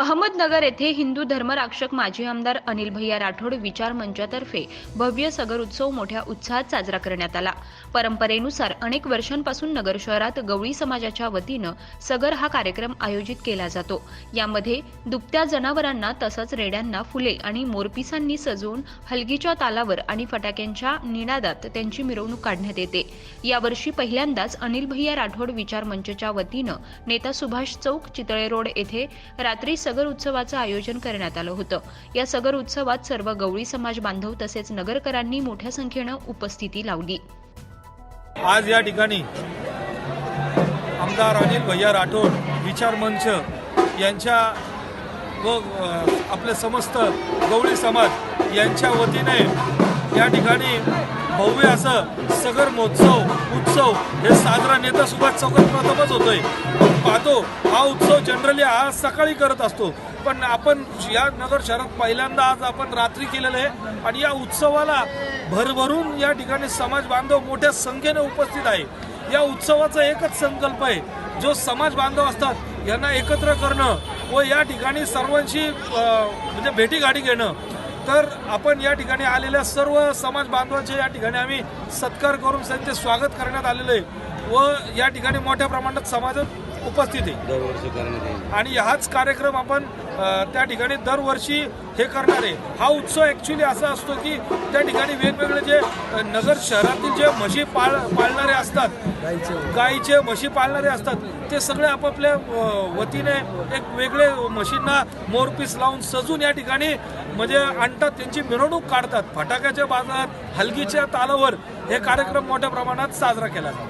अहमदनगर येथे हिंदू धर्मरक्षक माजी आमदार अनिल भैया राठोड विचार मंचातर्फे भव्य सगर उत्सव मोठ्या उत्साहात साजरा करण्यात आला. परंपरेनुसार अनेक वर्षांपासून नगर शहरात गवळी समाजाच्या वतीनं सगर हा कार्यक्रम आयोजित केला जातो. यामध्ये दुभत्या जनावरांना तसंच रेड्यांना फुले आणि मोरपिसांनी सजवून हलगीच्या तालावर आणि फटाक्यांच्या निनादात त्यांची मिरवणूक काढण्यात येते. यावर्षी पहिल्यांदाच अनिल भैया राठोड विचार मंचच्या वतीनं नेता सुभाष चौक चितळे रोड येथे रात्री सगर उत्सवाचं आयोजन करण्यात आलं होतं. या सगर उत्सवात सर्व गवळी समाज बांधव तसेच नगरकरांनी मोठ्या संख्येनं उपस्थिती लावली. आज या ठिकाणी आमदार अनिल भैया राठोड विचार मंच यांच्या व आपले समस्त गवळी समाज यांच्या वतीने या ठिकाणी भव्य असं सगर महोत्सव उत्सव हे साजरा नेता सुभाष चौकात प्रथमच होतोय. पाहतो हा उत्सव जनरली आज सकाळी करत असतो. पण आपण या नगर शहरात पहिल्यांदा आज आपण रात्री केलेलं आहे आणि या उत्सवाला भरभरून या ठिकाणी समाज बांधव मोठ्या संख्येने उपस्थित आहे. या उत्सवाचा एकच संकल्प आहे जो समाज बांधव असतात यांना एकत्र करणं व या ठिकाणी सर्वांशी म्हणजे भेटीगाठी घेणं. तर आपण या ठिकाणी आलेल्या सर्व समाज बांधवांचे या ठिकाणी आम्ही सत्कार करून त्यांचे स्वागत करण्यात आलेलं आहे. व या ठिकाणी मोठ्या प्रमाणात समाजात उपस्थित आहे. आणि हाच कार्यक्रम आपण त्या ठिकाणी दरवर्षी हे करणार आहे. हा उत्सव ॲक्च्युली असा असतो की त्या ठिकाणी वेगवेगळे जे नगर शहरातील जे म्हशी पाळ पाळणारे असतात गाईचे म्हशी. पाळणारे असतात ते सगळे आपापल्या वतीने एक वेगळे म्हशींना मोरपीस लावून सजून या ठिकाणी म्हणजे आणतात त्यांची मिरवणूक काढतात. फटाक्याच्या बाजारात हलगीच्या तालावर हे कार्यक्रम मोठ्या प्रमाणात साजरा केला जातो.